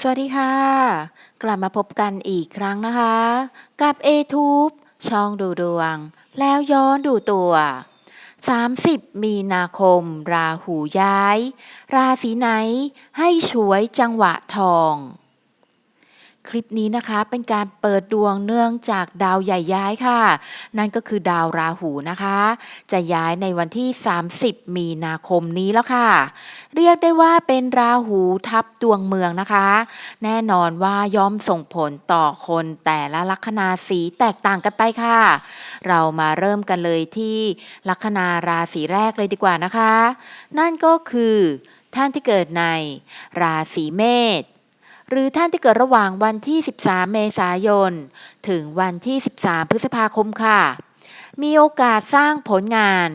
สวัสดีค่ะ กลับมาพบกันอีกครั้งนะคะ กับ a t u b e ช่องดูดวง แล้วย้อนดูตัว 30 มีนาคม ราหูย้าย ราศีไหนให้ช่วยจังหวะทอง คลิปนี้นะคะเป็นการเปิดดวงเนื่องจากดาวใหญ่ย้ายค่ะ นั่นก็คือดาวราหูนะคะ จะย้ายในวันที่ 30 มีนาคมนี้แล้วค่ะ เรียกได้ว่าเป็นราหูทับดวงเมืองนะคะ แน่นอนว่าย่อมส่งผลต่อคนแต่ละลัคนาสีแตกต่างกันไปค่ะ เรามาเริ่มกันเลยที่ลัคนาราศีแรกเลยดีกว่านะคะ นั่นก็คือท่านที่เกิดในราศีเมษ หรือท่านที่เกิดระหว่างวันที่ 13 เมษายน ถึงวันที่ 13 พฤษภาคมค่ะ มีโอกาสสร้างผลงาน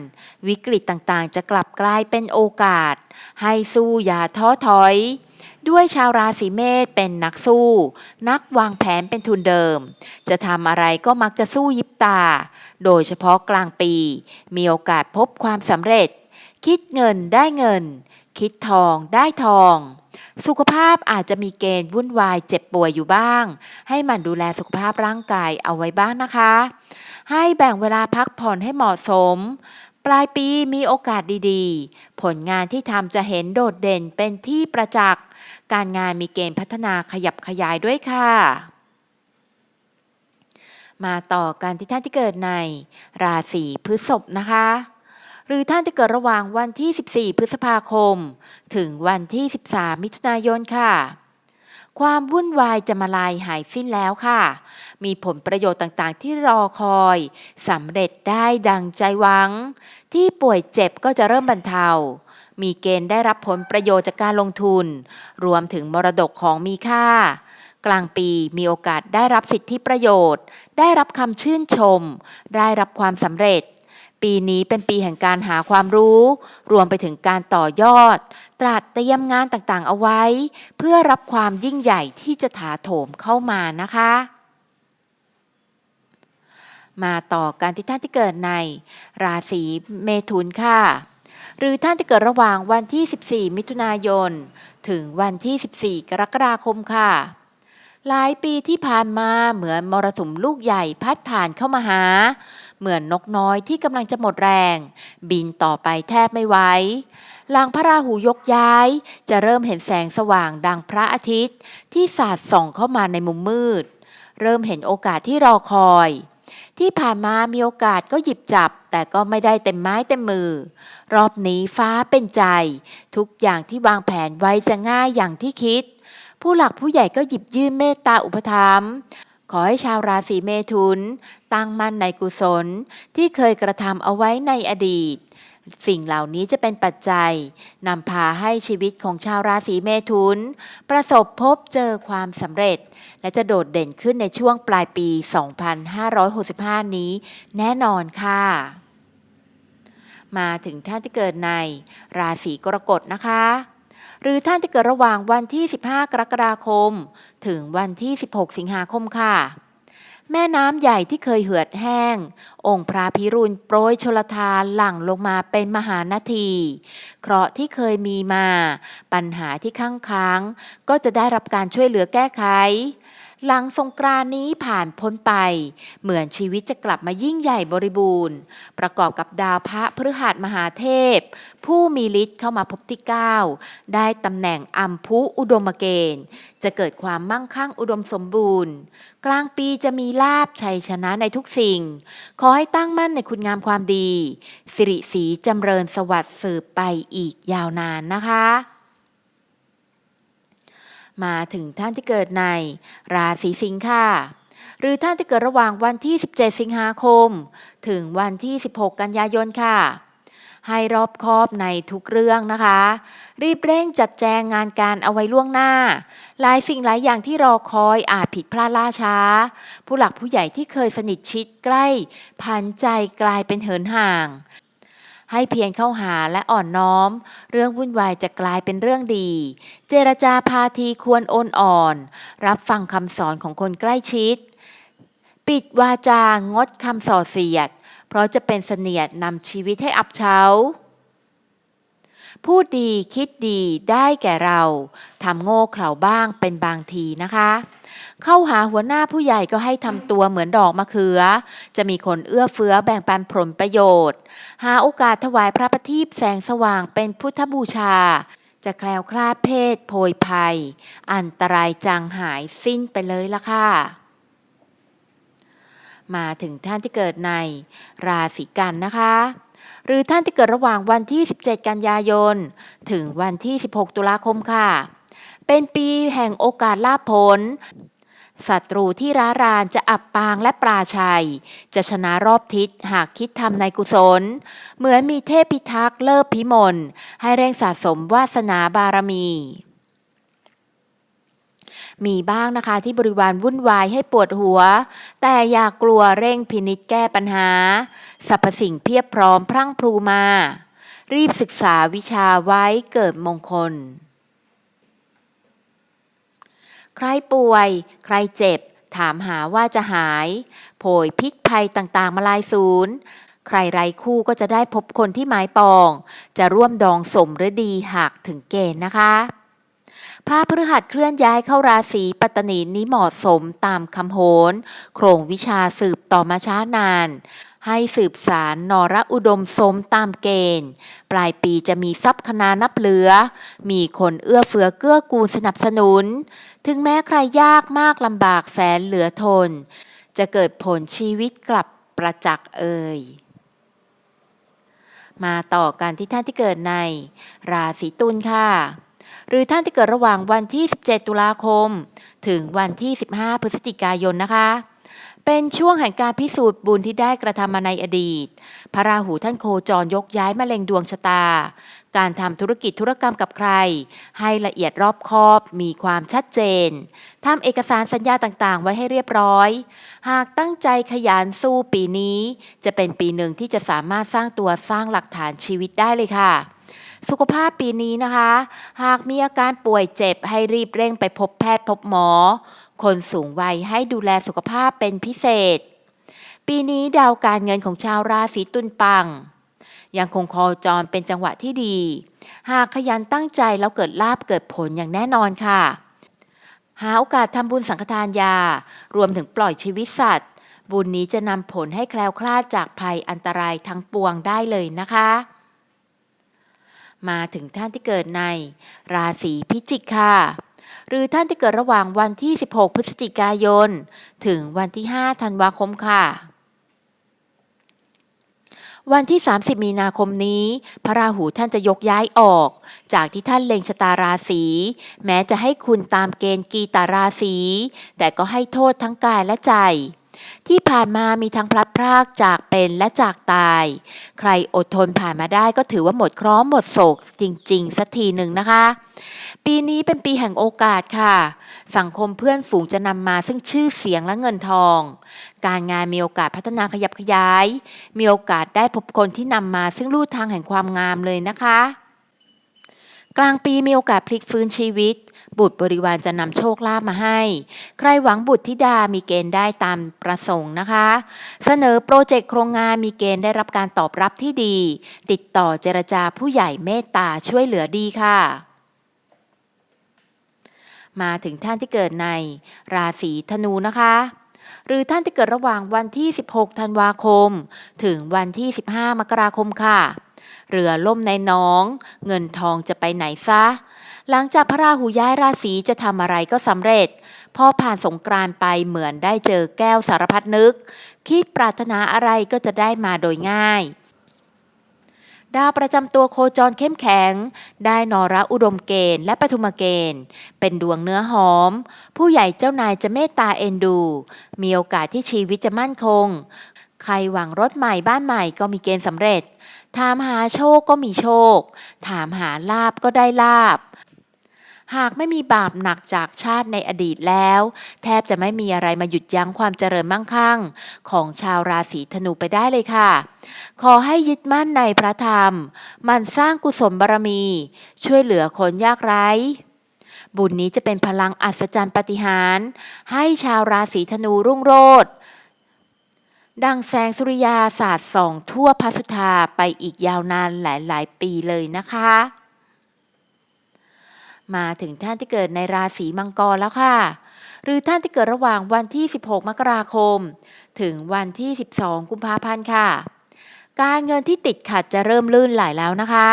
วิกฤตต่างๆ จะกลับกลายเป็นโอกาส ให้สู้อย่าท้อถอย ด้วยชาวราศีเมษเป็นนักสู้ นักวางแผนเป็นทุนเดิม จะทำอะไรก็มักจะสู้ยิบตา โดยเฉพาะกลางปี มีโอกาสพบความสำเร็จ คิดเงินได้เงิน คิดทองได้ทอง สุขภาพอาจจะมีเกณฑ์วุ่นวายเจ็บป่วยอยู่บ้าง ให้มันดูแลสุขภาพร่างกายเอาไว้บ้างนะคะ ให้แบ่งเวลาพักผ่อนให้เหมาะสม ปลายปีมีโอกาสดีๆ ผลงานที่ทำจะเห็นโดดเด่นเป็นที่ประจักษ์ การงานมีเกณฑ์พัฒนาขยับขยายด้วยค่ะ มาต่อกันที่ท่านที่เกิดใน ราศีพฤษภนะคะ หรือท่านที่เกิดระหว่างวันที่ 14 พฤษภาคม ถึงวันที่ 13 มิถุนายนค่ะ ความวุ่นวายจะมาลายหายสิ้นแล้วค่ะ มีผลประโยชน์ต่างๆ ที่รอคอยสำเร็จได้ดังใจหวัง ที่ป่วยเจ็บก็จะเริ่มบรรเทามีเกณฑ์ได้รับผลประโยชน์จากการลงทุน รวมถึงมรดกของมีค่า กลางปีมีโอกาสได้รับสิทธิประโยชน์ ได้รับคำชื่นชม ได้รับความสำเร็จ ปีนี้เป็นปีแห่งการหาความรู้ รวมไปถึงการต่อยอด ตราดเตรียมงานต่างๆ เอาไว้ เพื่อรับความยิ่งใหญ่ที่จะถาโถมเข้ามานะคะ มาต่อการที่ท่านที่เกิดใน ราศีเมถุนค่ะ หรือท่านที่เกิดระหว่างวันที่ 14 มิถุนายน ถึงวันที่ 14 กรกฎาคมค่ะหลายปีที่ผ่านมาเหมือนมรสุมลูกใหญ่พัดผ่านเข้ามาหา เหมือนนกน้อยที่กำลังจะหมดแรง บินต่อไปแทบไม่ไหวหลังพระราหูยกย้าย จะเริ่มเห็นแสงสว่างดังพระอาทิตย์ ที่สาดส่องเข้ามาในมุมมืด เริ่มเห็นโอกาสที่รอคอย ที่ผ่านมามีโอกาสก็หยิบจับ แต่ก็ไม่ได้เต็มไม้เต็มมือ รอบนี้ฟ้าเป็นใจ ทุกอย่างที่วางแผนไว้จะง่ายอย่างที่คิด ผู้หลักผู้ใหญ่ก็หยิบยื่นเมตตาอุปถัมภ์ ขอให้ชาวราศีเมถุน ตั้งมั่นในกุศลที่เคยกระทำเอาไว้ในอดีต สิ่งเหล่านี้จะเป็นปัจจัยนำพาให้ชีวิตของชาวราศีเมถุน ประสบพบเจอความสำเร็จ และจะโดดเด่นขึ้นในช่วงปลายปี 2565 นี้ แน่นอนค่ะมาถึงท่านที่เกิดในราศีกรกฎนะคะ หรือท่านที่เกิดระหว่างวันที่ 15 กรกฎาคม ถึงวันที่ 16 สิงหาคมค่ะ แม่น้ำใหญ่ที่เคยเหือดแห้ง องค์พระพิรุณโปรยชลทานหลั่งลงมาเป็นมหานาที เคราะห์ที่เคยมีมา ปัญหาที่ค้างค้าง ก็จะได้รับการช่วยเหลือแก้ไข หลังสงกรานนี้ผ่านพ้นไป เหมือนชีวิตจะกลับมายิ่งใหญ่บริบูรณ์ ประกอบกับดาวพระพฤหัสมหาเทพ ผู้มีฤทธิ์เข้ามาพบที่ 9 ได้ตำแหน่งอัมพุอุดมเกณฑ์ จะเกิดความมั่งคั่งอุดมสมบูรณ์ กลางปีจะมีลาบชัยชนะในทุกสิ่ง ขอให้ตั้งมั่นในคุณงามความดี สิริสีจำเริญสวัสดิ์สืบไปอีกยาวนานนะคะ มาถึงท่านที่เกิดใน ราศีสิงค์ค่ะ หรือท่านที่เกิดระหว่างวันที่ 17 สิงหาคม ถึงวันที่ 16 กันยายนค่ะ ให้รอบคอบในทุกเรื่องนะคะ รีบเร่งจัดแจงงานการเอาไว้ล่วงหน้า หลายสิ่งหลายอย่างที่รอคอยอาจผิดพลาดล่าช้า ผู้หลักผู้ใหญ่ที่เคยสนิทชิดใกล้พันใจกลายเป็นเหินห่าง ให้เพียรเข้าหาและอ่อนน้อม เรื่องวุ่นวายจะกลายเป็นเรื่องดี เจรจาพาทีควรโอนอ่อน รับฟังคำสอนของคนใกล้ชิด ปิดวาจางดคำส่อเสียด เพราะจะเป็นเสนียดนำชีวิตให้อับเฉาพูดดีคิดดีได้แก่เราทำโง่เขลาบ้างเป็นบางทีนะคะ เข้าหาหัวหน้าผู้ใหญ่ก็ให้ทำตัวเหมือนดอกมะเขือ จะมีคนเอื้อเฟื้อแบ่งปันผลประโยชน์ หาโอกาสถวายพระประทีปแสงสว่างเป็นพุทธบูชา จะแคล้วคลาดเพศโพยภัย อันตรายจางหายสิ้นไปเลยละค่ะมาถึงท่านที่เกิดในราศีกันนะคะ หรือท่านที่เกิดระหว่างวันที่ 17 กันยายน ถึงวันที่ 16 ตุลาคมค่ะ เป็นปีแห่งโอกาสลาภผล ศัตรูที่ร้ารานจะอับปางและปราชัย จะชนะรอบทิศหากคิดทำในกุศล เหมือนมีเทพพิทักษ์เลิศพิมลให้เร่งสะสมวาสนาบารมีมีบ้างนะคะที่บริวารวุ่นวายให้ปวดหัว แต่อย่ากลัวเร่งพินิจแก้ปัญหาสรรพสิ่งเพียบพร้อมพรั่งพรูมา รีบศึกษาวิชาไว้เกิดมงคล ใครป่วย ใครเจ็บ ถามหาว่าจะหาย โผยพิษภัยต่างๆ มาลายศูนย์ ใครไร้คู่ก็จะได้พบคนที่หมายปอง จะร่วมดองสมฤดีหากถึงเกณฑ์นะคะพระพฤหัสเคลื่อนย้ายเข้าราศีปัตตนีนี้เหมาะสมตามคำโหนโครงวิชาสืบต่อมาช้านาน ให้สืบสารนรอุดมสมตามเกณฑ์ ปลายปีจะมีทรัพย์คณานับเหลือ มีคนเอื้อเฟื้อเกื้อกูลสนับสนุน ถึงแม้ใครยากมากลำบากแสนเหลือทน จะเกิดผลชีวิตกลับประจักษ์เอ่ยมาต่อกันที่ท่านที่เกิดใน ราศีตุลค่ะ หรือท่านที่เกิดระหว่างวันที่ 17 ตุลาคม ถึงวันที่ 15 พฤศจิกายนนะคะ เป็นช่วงแห่งการพิสูจน์บุญที่ได้กระทำมาในอดีต พระราหูท่านโคจรยกย้ายมาเล็งดวงชะตา การทำธุรกิจธุรกรรมกับใคร ให้ละเอียดรอบคอบมีความชัดเจนทำเอกสารสัญญาต่างๆ ไว้ให้เรียบร้อย หากตั้งใจขยันสู้ปีนี้ จะเป็นปีหนึ่งที่จะสามารถสร้างตัวสร้างหลักฐานชีวิตได้เลยค่ะสุขภาพปีนี้นะคะ หากมีอาการป่วยเจ็บให้รีบเร่งไปพบแพทย์พบหมอ คนสูงวัยให้ดูแลสุขภาพเป็นพิเศษ ปีนี้ดาวการเงินของชาวราศีตุลปัง ยังคงโคจรเป็นจังหวะที่ดี หากขยันตั้งใจแล้วเกิดลาบเกิดผลอย่างแน่นอนค่ะ หาโอกาสทำบุญสังฆทานยา รวมถึงปล่อยชีวิตสัตว์ บุญนี้จะนำผลให้แคล้วคลาดจากภัยอันตรายทั้งปวงได้เลยนะคะมาถึงท่านที่เกิดในราศีพิจิกค่ะ หรือท่านที่เกิดระหว่างวันที่ 16 พฤศจิกายน ถึงวันที่ 5 ธันวาคมค่ะ วันที่ 30 มีนาคมนี้ พระราหูท่านจะยกย้ายออก จากที่ท่านเล็งชะตาราศี แม้จะให้คุณตามเกณฑ์กีตาราศี แต่ก็ให้โทษทั้งกายและใจ ที่ผ่านมามีทั้งพลัดพรากจากเป็นและจากตาย ใครอดทนผ่านมาได้ก็ถือว่าหมดเคราะห์หมดโศกจริง ๆ สักทีหนึ่งนะคะ ปีนี้เป็นปีแห่งโอกาสค่ะ สังคมเพื่อนฝูงจะนำมาซึ่งชื่อเสียงและเงินทอง การงานมีโอกาสพัฒนาขยับขยาย มีโอกาสได้พบคนที่นำมาซึ่งลู่ทางแห่งความงามเลยนะคะกลางปีมีโอกาสพลิกฟื้นชีวิต บุตรบริวารจะนำโชคลาภมาให้ ใครหวังบุตรธิดามีเกณฑ์ได้ตามประสงค์นะคะ เสนอโปรเจกต์โครงงานมีเกณฑ์ได้รับการตอบรับที่ดี ติดต่อเจรจาผู้ใหญ่เมตตาช่วยเหลือดีค่ะมาถึงท่านที่เกิดในราศีธนูนะคะ หรือท่านที่เกิดระหว่างวันที่ 16 ธันวาคม ถึงวันที่ 15 มกราคมค่ะ เรือล่มในน้อง เงินทองจะไปไหนซะ หลังจากพระราหูย้ายราศีจะทำอะไรก็สำเร็จ พอผ่านสงกรานต์ไปเหมือนได้เจอแก้วสารพัดนึก คิดปรารถนาอะไรก็จะได้มาโดยง่าย ดาวประจำตัวโคจรเข้มแข็ง ได้นอระอุดมเกณฑ์และปฐุมเกณฑ์ เป็นดวงเนื้อหอม ผู้ใหญ่เจ้านายจะเมตตาเอ็นดู มีโอกาสที่ชีวิตจะมั่นคง ใครหวังรถใหม่บ้านใหม่ก็มีเกณฑ์สำเร็จ ถามหาโชคก็มีโชค ถามหาลาบก็ได้ลาบ หากไม่มีบาปหนักจากชาติในอดีตแล้ว แทบจะไม่มีอะไรมาหยุดยั้งความเจริญมั่งคั่ง ของชาวราศีธนูไปได้เลยค่ะ ขอให้ยึดมั่นในพระธรรม มันสร้างกุศลบารมี ช่วยเหลือคนยากไร้บุญนี้จะเป็นพลังอัศจรรย์ปฏิหารให้ชาวราศีธนูรุ่งโรจน์ดังแสงสุริยาสาดส่องทั่วพระสุธาไปอีกยาวนานหลาย ๆ ปีเลยนะคะ มาถึงท่านที่เกิดในราศีมังกรแล้วค่ะ หรือท่านที่เกิดระหว่างวันที่ 16 มกราคม ถึงวันที่ 12 กุมภาพันธ์ค่ะ การเงินที่ติดขัดจะเริ่มลื่นไหลแล้วนะคะ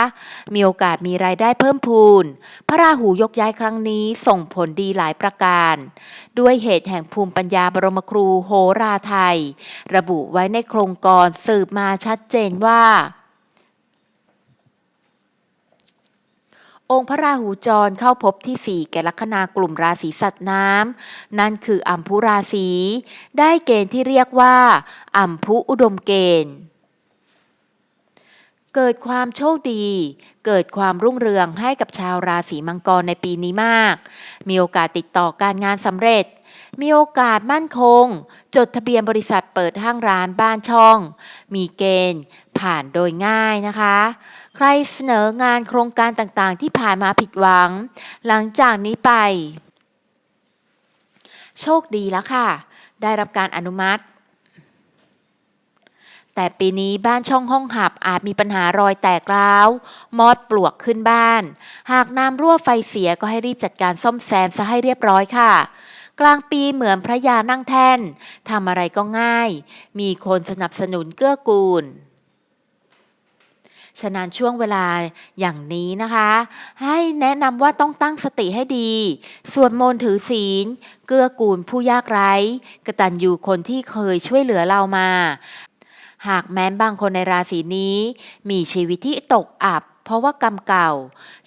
มีโอกาสมีรายได้เพิ่มพูน พระราหูยกย้ายครั้งนี้ส่งผลดีหลายประการ ด้วยเหตุแห่งภูมิปัญญาบรมครูโหราไทย ระบุไว้ในโครงกรสืบมาชัดเจนว่า องค์พระราหูจรเข้าพบที่สี่แก่ลัคนากลุ่มราศีสัตว์น้ำ นั่นคืออัมพุราศี ได้เกณฑ์ที่เรียกว่าอัมพุอุดมเกณฑ์ เกิดความโชคดี เกิดความรุ่งเรืองให้กับชาวราศีมังกรในปีนี้มาก มีโอกาสติดต่อการงานสำเร็จ มีโอกาสมั่นคง จดทะเบียนบริษัทเปิดห้างร้านบ้านช่อง มีเกณฑ์ผ่านโดยง่ายนะคะ ใครเสนองานโครงการต่างๆ ที่ผ่านมาผิดหวัง หลังจากนี้ไป โชคดีแล้วค่ะ ได้รับการอนุมัติ แต่ปีนี้บ้านช่องห้องหับอาจมีปัญหารอยแตกร้าว มอดปลวกขึ้นบ้าน หากน้ำรั่วไฟเสียก็ให้รีบจัดการซ่อมแซมซะให้เรียบร้อยค่ะกลางปีเหมือนพระยานั่งแท่น ทำอะไรก็ง่าย มีคนสนับสนุนเกื้อกูล ฉะนั้นช่วงเวลาอย่างนี้นะคะ ให้แนะนำว่าต้องตั้งสติให้ดี สวดมนต์ถือศีล เกื้อกูลผู้ยากไร้ กระตัญญูคนที่เคยช่วยเหลือเรามา หากแม้บางคนในราศีนี้ มีชีวิตที่ตกอับเพราะว่ากรรมเก่า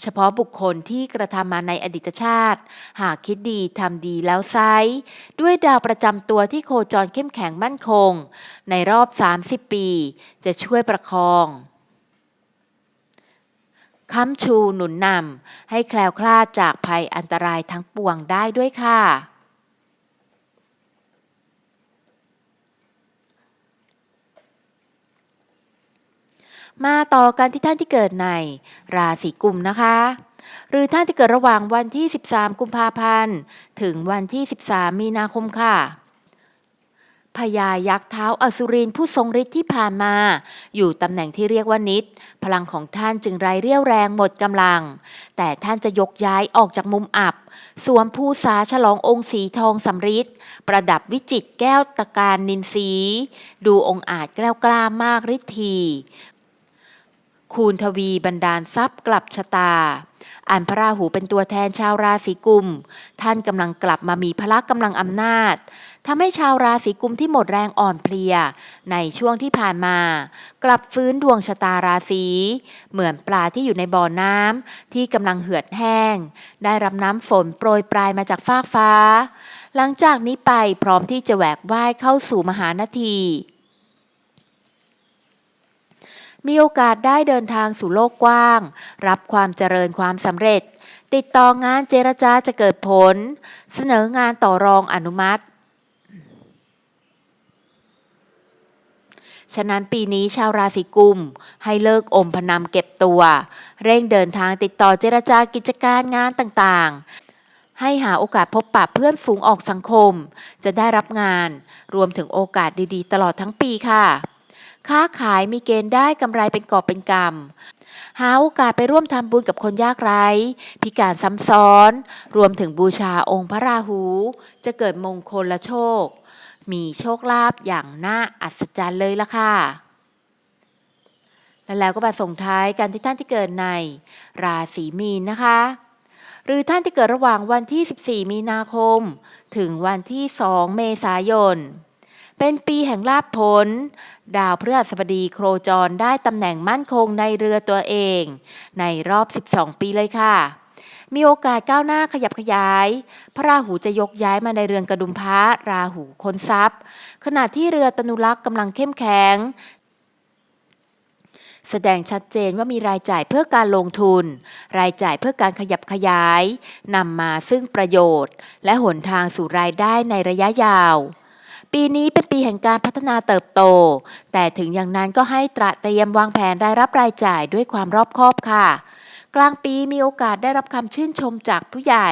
เฉพาะบุคคลที่กระทำมาในอดีตชาติ หากคิดดีทำดีแล้วไซด้วยดาวประจำตัวที่โคจรเข้มแข็งมั่นคง ในรอบ 30 ปี จะช่วยประคอง ค้ำชูหนุนนำให้แคล้วคลาดจากภัยอันตรายทั้งปวงได้ด้วยค่ะ มาต่อกันที่ท่านที่เกิดในราศีกุมนะคะ หรือท่านที่เกิดระหว่างวันที่ 13 กุมภาพันธ์ ถึงวันที่ 13 มีนาคมค่ะ พญายักษ์เท้าอสุรินผู้ทรงฤทธิ์ที่ผ่านมา อยู่ตำแหน่งที่เรียกว่านิด พลังของท่านจึงไร้เรี่ยวแรงหมดกำลัง แต่ท่านจะยกย้ายออกจากมุมอับ สวมผู้สาฉลององค์สีทองสำริดประดับวิจิตแก้วตะการนินสี ดูองค์อาจแกล้วกล้ามากฤทธี คูณทวีบันดาลทรัพย์กลับชะตา อันพระราหูเป็นตัวแทนชาวราศีกุม ท่านกำลังกลับมามีพละกำลังอำนาจทำให้ชาวราศีกุมที่หมดแรงอ่อนเพลีย ในช่วงที่ผ่านมา กลับฟื้นดวงชะตาราศีเหมือนปลาที่อยู่ในบ่อน้ำที่กำลังเหือดแห้ง ได้รับน้ำฝนโปรยปลายมาจากฟากฟ้า หลังจากนี้ไปพร้อมที่จะแหวกว่ายเข้าสู่มหานาที มีโอกาสได้เดินทางสู่โลกกว้าง รับความเจริญความสำเร็จ ติดต่องานเจรจาจะเกิดผล เสนองานต่อรองอนุมัติฉะนั้นปีนี้ชาวราศีกุม ให้เลิกอมพนำเก็บตัว เร่งเดินทางติดต่อเจรจากิจการงานต่างๆ ให้หาโอกาสพบปะเพื่อนฝูงออกสังคม จะได้รับงาน รวมถึงโอกาสดีๆ ตลอดทั้งปีค่ะ ค้าขายมีเกณฑ์ได้กำไรเป็นกอบเป็นกำหาโอกาสไปร่วมทำบุญกับคนยากไร้ พิการซ้ำซ้อน รวมถึงบูชาองค์พระราหู จะเกิดมงคลและโชค มีโชคลาภอย่างน่าอัศจรรย์เลยล่ะค่ะและแล้วก็มาส่งท้ายกันที่ท่านที่เกิดในราศีมีนนะคะ หรือท่านที่เกิดระหว่างวันที่ 14 มีนาคม ถึงวันที่ 2 เมษายน เป็นปีแห่งลาภผล ดาวพฤหัสบดีโครจรได้ตำแหน่งมั่นคงในเรือตัวเอง ในรอบ 12 ปีเลยค่ะ มีโอกาสก้าวหน้าขยับขยาย พระราหูจะยกย้ายมาในเรือนกระดุมพระราหูคนทรัพย์ ขณะที่เรือตนุรักษ์กำลังเข้มแข็งแสดงชัดเจนว่ามีรายจ่ายเพื่อการลงทุน รายจ่ายเพื่อการขยับขยายนำมาซึ่งประโยชน์ และหนทางสู่รายได้ในระยะยาว ปีนี้เป็นปีแห่งการพัฒนาเติบโต แต่ถึงอย่างนั้นก็ให้ตระเตรียมวางแผนรายรับรายจ่ายด้วยความรอบคอบค่ะ กลางปีมีโอกาสได้รับคำชื่นชมจากผู้ใหญ่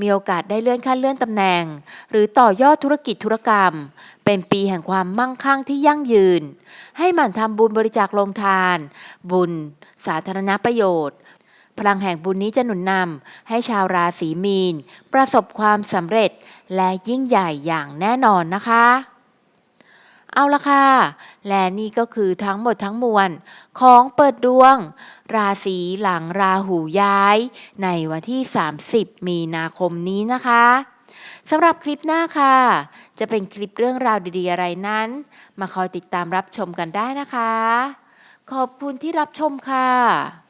มีโอกาสได้เลื่อนขั้นเลื่อนตำแหน่ง หรือต่อยอดธุรกิจธุรกรรม เป็นปีแห่งความมั่งคั่งที่ยั่งยืน ให้หมั่นทำบุญบริจาคโรงทาน บุญ สาธารณประโยชน์ พลังแห่งบุญนี้จะหนุนนำให้ชาวราศีมีน ประสบความสำเร็จและยิ่งใหญ่อย่างแน่นอนนะคะ เอาละค่ะ และนี่ก็คือทั้งหมดทั้งมวล ของเปิดดวง ราศีหลังราหูย้าย ในวันที่ 30 มีนาคมนี้นะคะสำหรับคลิปหน้าค่ะ จะเป็นคลิปเรื่องราวดีๆอะไรนั้น มาคอยติดตามรับชมกันได้นะคะ ขอบคุณที่รับชมค่ะ